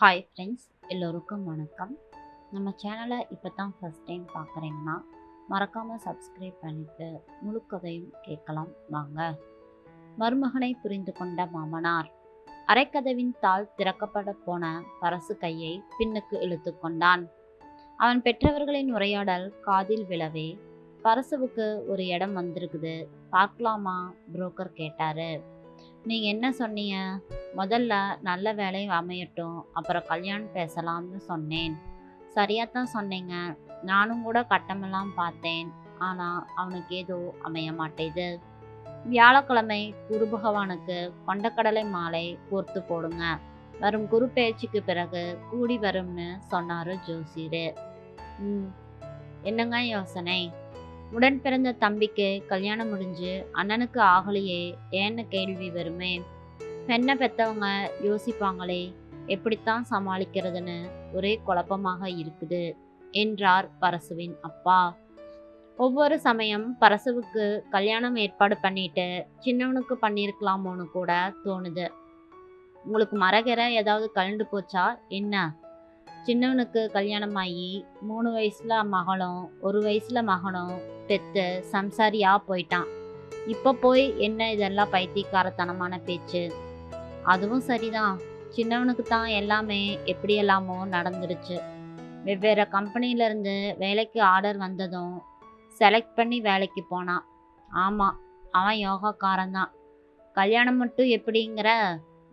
Hi friends எல்லோருக்கும் வணக்கம். நம்ம சேனலை இப்போ தான் ஃபஸ்ட் டைம் பார்க்குறீங்கன்னா மறக்காமல் சப்ஸ்கிரைப் பண்ணிவிட்டு முழு கதையும் கேட்கலாம். வாங்க. மருமகனை புரிந்து கொண்ட மாமனார் அரைக்கதவின் தாள் திறக்கப்பட போன பரசு கையை பின்னுக்கு இழுத்து கொண்டான். அவன் பெற்றவர்களின் உரையாடல் காதில் விழவே பரசுவுக்கு ஒரு இடம் வந்திருக்குது. பார்க்கலாமா? புரோக்கர் கேட்டாரு. நீங்கள் என்ன சொன்னீங்க? முதல்ல நல்ல வேலை அமையட்டும் அப்புறம் கல்யாணம் பேசலாம்னு சொன்னேன். சரியாக தான் சொன்னீங்க. நானும் கூட கட்டமெல்லாம் பார்த்தேன். ஆனால் அவனுக்கு ஏதோ அமைய மாட்டேது. வியாழக்கிழமை குரு பகவானுக்கு கொண்டக்கடலை மாலை கோர்த்து போடுங்க. வரும் குரு பேச்சுக்கு பிறகு கூடி வரும்னு சொன்னார் ஜோசியர். ம். என்னங்க யோசனை? உடன் பிறந்த தம்பிக்கு கல்யாணம் முடிஞ்சு அண்ணனுக்கு ஆகலையே ஏன்னு கேள்வி வருமே? பெண்ணை பெற்றவங்க யோசிப்பாங்களே எப்படித்தான் சமாளிக்கிறதுன்னு ஒரே குழப்பமாக இருக்குது என்றார் பரசுவின் அப்பா. ஒவ்வொரு சமயம் பரசுவுக்கு கல்யாணம் ஏற்பாடு பண்ணிட்டு சின்னவனுக்கு பண்ணியிருக்கலாமோன்னு கூட தோணுது. உங்களுக்கு மரகரை ஏதாவது கலண்டு போச்சா? என்ன? சின்னவனுக்கு கல்யாணம் ஆகி மூணு வயசில் மகளும் ஒரு வயசில் மகனும் பெத்து சம்சாரியாக போயிட்டான். இப்போ போய் என்ன இதெல்லாம் பைத்தியக்காரத்தனமான பேச்சு? அதுவும் சரிதான். சின்னவனுக்கு தான் எல்லாமே எப்படியெல்லாமோ நடந்துருச்சு வெவ்வேறு கம்பெனியிலேருந்து வேலைக்கு ஆர்டர் வந்ததும் செலக்ட் பண்ணி வேலைக்கு போனான். ஆமாம் அவன் யோகாக்காரன் தான். கல்யாணம் மட்டும் எப்படிங்கிற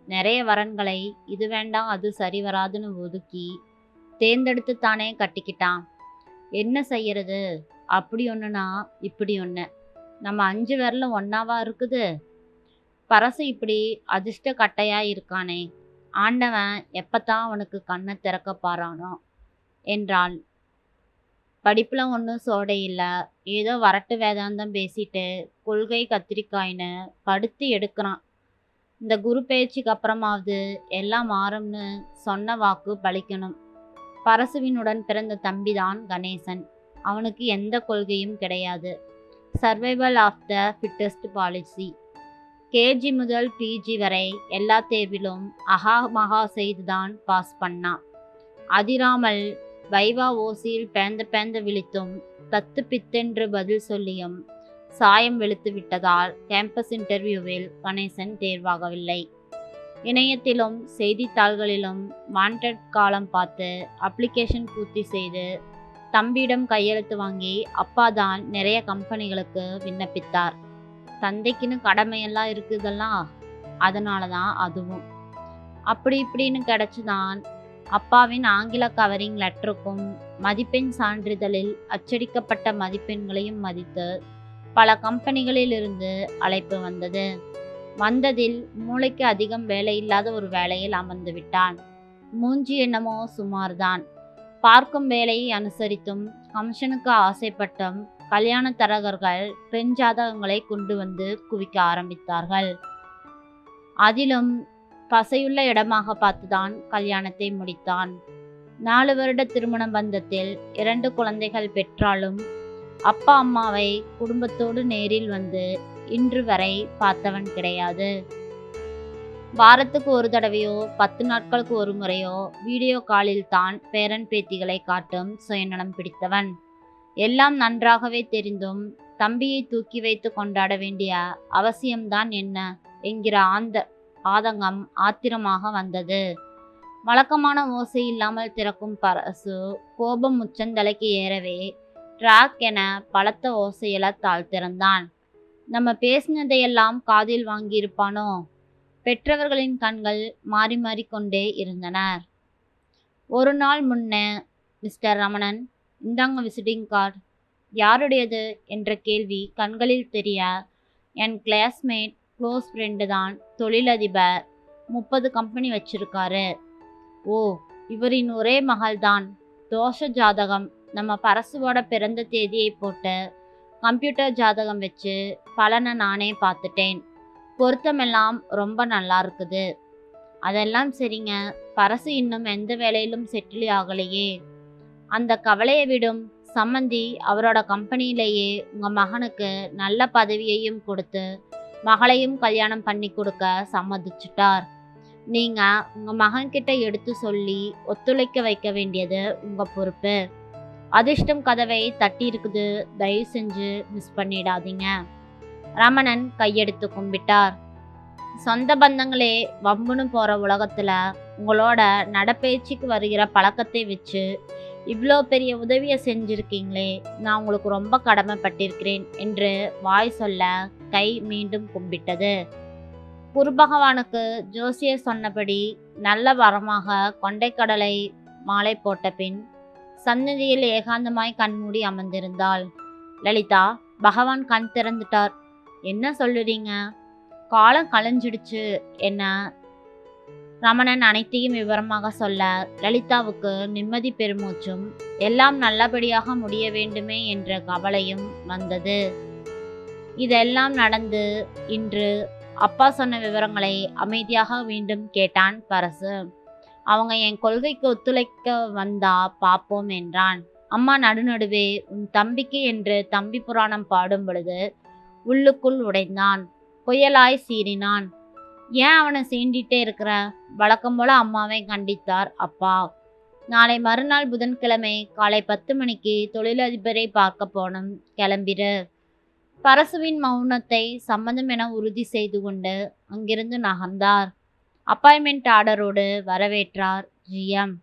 நிறைய வரன்களை இது வேண்டாம் அது சரி வராதுன்னு ஒதுக்கி தேர்ந்தெடுத்து தானே கட்டிக்கிட்டான். என்ன செய்யறது? அப்படி ஒன்றுனா இப்படி ஒன்று நம்ம அஞ்சு விரலும் ஒன்றாவா இருக்குது? பரசு இப்படி அதிர்ஷ்ட கட்டையாக இருக்கானே. ஆண்டவன் எப்போத்தான் அவனுக்கு கண்ணை திறக்க பாரானோ? என்றாள். படிப்பில் ஒன்றும் சோடை இல்லை. ஏதோ வரட்டு வேதாந்தம் பேசிட்டு கொள்கை கத்திரிக்காயின்னு படுத்து எடுக்கிறான். இந்த குரு பேச்சுக்கு அப்புறமாவது எல்லாம் மாறும்னு சொன்ன வாக்கு பழிக்கணும் பரசுவினுடன் பிறந்த தம்பிதான் கணேசன். அவனுக்கு எந்த கொள்கையும் கிடையாது. Survival of the fittest policy KG முதல் பிஜி வரை எல்லா தேர்விலும் அகா மகா செய்துதான் பாஸ் பண்ணான் அதிராமல் வைவா ஓசியில் பேந்த பேந்த விழித்தும் தத்து பித்தென்று பதில் சொல்லியும் சாயம் வெளுத்து விட்டதால் கேம்பஸ் இன்டர்வியூவில் கணேசன் தேர்வாகவில்லை. இணையத்திலும் செய்தித்தாள்களிலும் வாண்டட் காலம் பார்த்து அப்ளிகேஷன் பூர்த்தி செய்து தம்பியிடம் கையெழுத்து வாங்கி அப்பா தான் நிறைய கம்பெனிகளுக்கு விண்ணப்பித்தார். தந்தைக்குன்னு கடமையெல்லாம் இருக்குதெல்லாம் அதனால தான் அதுவும். அப்படி இப்படின்னு கிடைச்சுதான் அப்பாவின் ஆங்கில கவரிங் லெட்டருக்கும் மதிப்பெண் சான்றிதழில் அச்சடிக்கப்பட்ட மதிப்பெண்களையும் மதித்து பல கம்பெனிகளில் இருந்து அழைப்பு வந்தது. வந்ததில் மூளைக்கு அதிகம் வேலை இல்லாத ஒரு வேலையில் அமர்ந்து விட்டான். மூஞ்சி என்னமோ சுமார்தான். பார்க்கும் வேலையை அனுசரித்தும் கமிஷனுக்கு ஆசைப்பட்டும் கல்யாண தரகர்கள் பெண் ஜாதகங்களை கொண்டு வந்து குவிக்க ஆரம்பித்தார்கள். அதிலும் பசையுள்ள இடமாக பார்த்துதான் கல்யாணத்தை முடித்தான். நாலு வருட திருமண பந்தத்தில் இரண்டு குழந்தைகள் பெற்றாலும் அப்பா அம்மாவை குடும்பத்தோடு நேரில் வந்து இன்று வரை பார்த்தவன் கிடையாது. வாரத்துக்கு ஒரு தடவையோ பத்து நாட்களுக்கு ஒரு முறையோ வீடியோ காலில் தான் பேரன் பேத்திகளை காட்டும் சுயநலம் பிடித்தவன். எல்லாம் நன்றாகவே தெரிந்தும் தம்பியை தூக்கி வைத்து கொண்டாட வேண்டிய அவசியம்தான் என்ன? என்கிற ஆந்த ஆதங்கம் ஆத்திரமாக வந்தது. வழக்கமான ஓசை இல்லாமல் திறக்கும் பரசு கோபம் உச்சந்தலைக்கு ஏறவே ட்ராக் என பலத்த ஓசையில தாழ் திறந்தான் நம்ம பேசினதையெல்லாம் காதில் வாங்கியிருப்பானோ? பெற்றவர்களின் கண்கள் மாறி மாறிக்கொண்டே இருந்தனர் ஒரு நாள் முன்னே மிஸ்டர் ரமணன் இந்தாங்க விசிட்டிங் கார்டு. யாருடையது? என்ற கேள்வி கண்களில் தெரிய என் கிளாஸ்மேட் க்ளோஸ் ஃப்ரெண்டு தான் தொழிலதிபர். முப்பது கம்பெனி வச்சிருக்காரு. ஓ இவரின் ஒரே மகள்தான். தோஷ ஜாதகம் நம்ம பரசுவோட பிறந்த தேதியை போட்டு கம்ப்யூட்டர் ஜாதகம் வச்சு பலனை நானே பார்த்துட்டேன். பொருத்தமெல்லாம் ரொம்ப நல்லா இருக்குது. அதெல்லாம் சரிங்க. பரசு இன்னும் எந்த வேலையிலும் செட்டில் ஆகலையே. அந்த கவலையை விடும் சம்மந்தி அவரோட கம்பெனியிலேயே உங்கள் மகனுக்கு நல்ல பதவியையும் கொடுத்து மகளையும் கல்யாணம் பண்ணி கொடுக்க சம்மதிச்சிட்டார். நீங்க உங்க மகன்கிட்ட எடுத்து சொல்லி ஒத்துழைக்க வைக்க வேண்டியது உங்க பொறுப்பு. அதிர்ஷ்டம் கதவை தட்டி இருக்குது தயவு செஞ்சு மிஸ் பண்ணிடாதீங்க. ரமணன் கையெடுத்து கும்பிட்டார். சொந்த பந்தங்களே வம்புன்னு போகிற உலகத்தில் உங்களோட நடப்பயிற்சிக்கு வருகிற பழக்கத்தை வச்சு இவ்வளோ பெரிய உதவியை செஞ்சுருக்கீங்களே நான் உங்களுக்கு ரொம்ப கடமைப்பட்டிருக்கிறேன் என்று வாய் சொல்ல கை மீண்டும் கும்பிட்டது. குரு பகவானுக்கு ஜோசியர் சொன்னபடி நல்ல வரமாக கொண்டைக்கடலை மாலை போட்ட பின் சன்னதியில் ஏகாந்தமாய் கண்மூடி அமர்ந்திருந்தாள். லலிதா பகவான் கண் திறந்துட்டார். என்ன சொல்லுறீங்க? காலம் களைஞ்சிடுச்சு என்ன? ரமணன் அனைத்தையும் விவரமாக சொல்ல லலிதாவுக்கு நிம்மதி பெருமூச்சும் எல்லாம் நல்லபடியாக முடிய வேண்டுமே என்ற கவலையும் வந்தது. இதெல்லாம் நடந்து இன்று அப்பா சொன்ன விவரங்களை அமைதியாக மீண்டும் கேட்டான் பரசு. அவங்க என் கொள்கைக்கு ஒத்துழைக்க வந்தா பார்ப்போம் என்றான். அம்மா நடுநடுவே உன் தம்பிக்கு என்று தம்பி புராணம் பாடும் பொழுது உள்ளுக்குள் உடைந்தான். புயலாய் சீறினான். ஏன் அவனை சீண்டிட்டே இருக்கிற? வழக்கம் போல அம்மாவை கண்டித்தார் அப்பா. நாளை மறுநாள் புதன்கிழமை காலை பத்து மணிக்கு தொழிலதிபரை பார்க்க போனோம். கிளம்பிரு. பரசுவின் மௌனத்தை சம்மதம் என உறுதி செய்து கொண்டு அங்கிருந்து நகர்ந்தார். அப்பாயின்மெண்ட் ஆர்டரோடு வரவேற்றார் ஜிஎம்.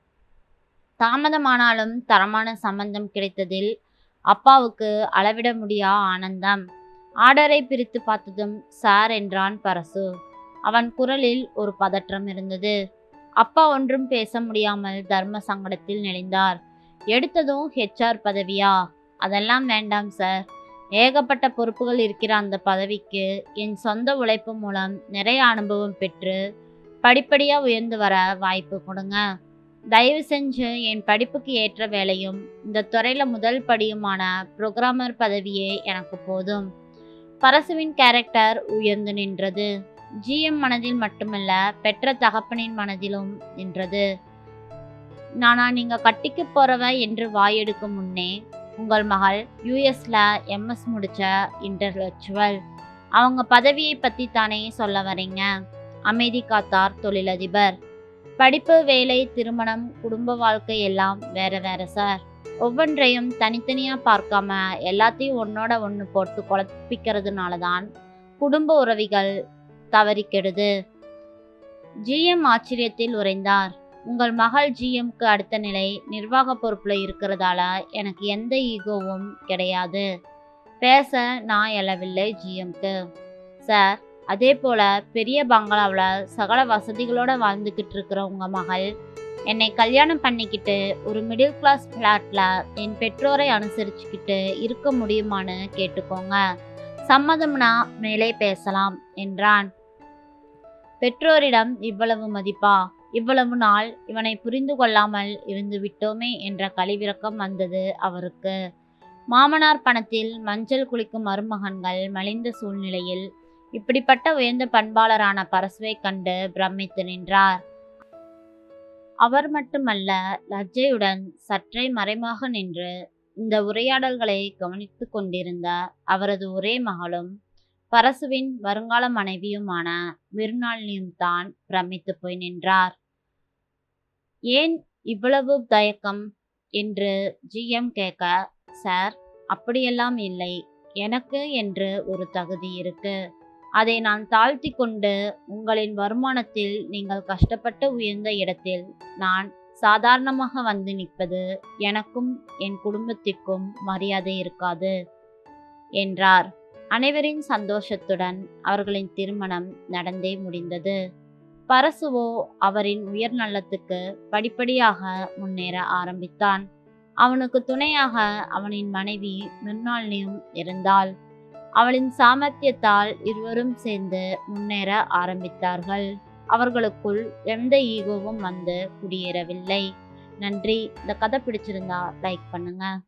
தாமதமானாலும் தரமான சம்பந்தம் கிடைத்ததில் அப்பாவுக்கு அளவிட முடியா ஆனந்தம். ஆர்டரை பிரித்து பார்த்ததும் சார் என்றான் பரசு. அவன் குரலில் ஒரு பதற்றம் இருந்தது. அப்பா ஒன்றும் பேச முடியாமல் தர்ம சங்கடத்தில் நெளிந்தார். எடுத்ததும் ஹெச்ஆர் பதவியா? அதெல்லாம் வேண்டாம் சார். ஏகப்பட்ட பொறுப்புகள் இருக்கிற அந்த பதவிக்கு என் சொந்த உழைப்பு மூலம் நிறைய அனுபவம் பெற்று படிப்படியாக உயர்ந்து வர வாய்ப்பு கொடுங்க. தயவு செஞ்சு என் படிப்புக்கு ஏற்ற வேலையும் இந்த துறையில் முதல் படியுமான புரோகிராமர் பதவியே எனக்கு போதும். பரசுவின் கேரக்டர் உயர்ந்து நின்றது. ஜிஎம் மனதில் மட்டுமல்ல பெற்ற தகப்பனின் மனதிலும் நின்றது. நானா நீங்கள் கட்டிக்கு போகிறவ என்று வாயெடுக்கும் முன்னே உங்கள் மகள் யூஎஸில் எம்எஸ் முடித்த இன்டர்லெக்சுவல் அவங்க பதவியை பற்றி தானே சொல்ல வரீங்க. அமைதி காத்தார் தொழிலதிபர். படிப்பு வேலை திருமணம் குடும்ப வாழ்க்கை எல்லாம் வேற வேற சார். ஒவ்வொன்றையும் தனித்தனியா பார்க்காம எல்லாத்தையும் ஒன்னோட ஒன்று போட்டு குழப்பிக்கிறதுனால தான் குடும்ப உறவிகள் தவறி கெடுது ஜிஎம் ஆச்சரியத்தில் உறைந்தார். உங்கள் மகள் ஜிஎம்க்கு அடுத்த நிலை நிர்வாக பொறுப்பில் இருக்கிறதால எனக்கு எந்த ஈகோவும் கிடையாது. பேச நான் எழவில்லை ஜிஎம்க்கு சார் அதே போல பெரிய பங்களாவில் சகல வசதிகளோட வாழ்ந்துக்கிட்டு இருக்கிற உங்க மகள் என்னை கல்யாணம் பண்ணிக்கிட்டு ஒரு மிடில் கிளாஸ் ஃப்ளாட்டில் என் பெற்றோரை அனுசரிச்சுக்கிட்டு இருக்க முடியுமான்னு கேட்டுக்கோங்க. சம்மதம்னா மேலே பேசலாம் என்றான். பெற்றோரிடம் இவ்வளவு மதிப்பா? இவ்வளவு நாள் இவனை புரிந்து கொள்ளாமல் இருந்து விட்டோமே என்ற கழிவிறக்கம் வந்தது அவருக்கு. மாமனார் பணத்தில் மஞ்சள் குளிக்கும் மருமகன்கள் மலிந்த சூழ்நிலையில் இப்படிப்பட்ட உயர்ந்த பண்பாளரான பரசுவை கண்டு பிரமித்து நின்றார். அவர் மட்டுமல்ல லஜ்ஜையுடன் சற்றே மறைமாக நின்று இந்த உரையாடல்களை கவனித்து கொண்டிருந்த அவரது ஒரே மகளும் பரசுவின் வருங்கால மனைவியுமான மிருநாளினியும் தான் பிரமித்து போய் நின்றார். ஏன் இவ்வளவு தயக்கம்? என்று ஜிஎம் கேட்க சார் அப்படியெல்லாம் இல்லை. எனக்கு என்று ஒரு தகுதி இருக்கு. அதை நான் தாழ்த்தி கொண்டு உங்களின் வருமானத்தில் நீங்கள் கஷ்டப்பட்டு உயர்ந்த இடத்தில் நான் சாதாரணமாக வந்து நிற்பது எனக்கும் என் குடும்பத்திற்கும் மரியாதை இருக்காது என்றார். அனைவரின் சந்தோஷத்துடன் அவர்களின் திருமணம் நடந்தே முடிந்தது. பரசுவோ அவரின் உயர் நலத்துக்கு படிப்படியாக முன்னேற ஆரம்பித்தான். அவனுக்கு துணையாக அவனின் மனைவி மிர்னாலினியும் இருந்தாள். அவளின் சாமர்த்தியத்தால் இருவரும் சேர்ந்து முன்னேற ஆரம்பித்தார்கள். அவர்களுக்குள் எந்த ஈகோவும் வந்து குடியேறவில்லை. நன்றி. இந்த கதை பிடிச்சிருந்தா லைக் பண்ணுங்க.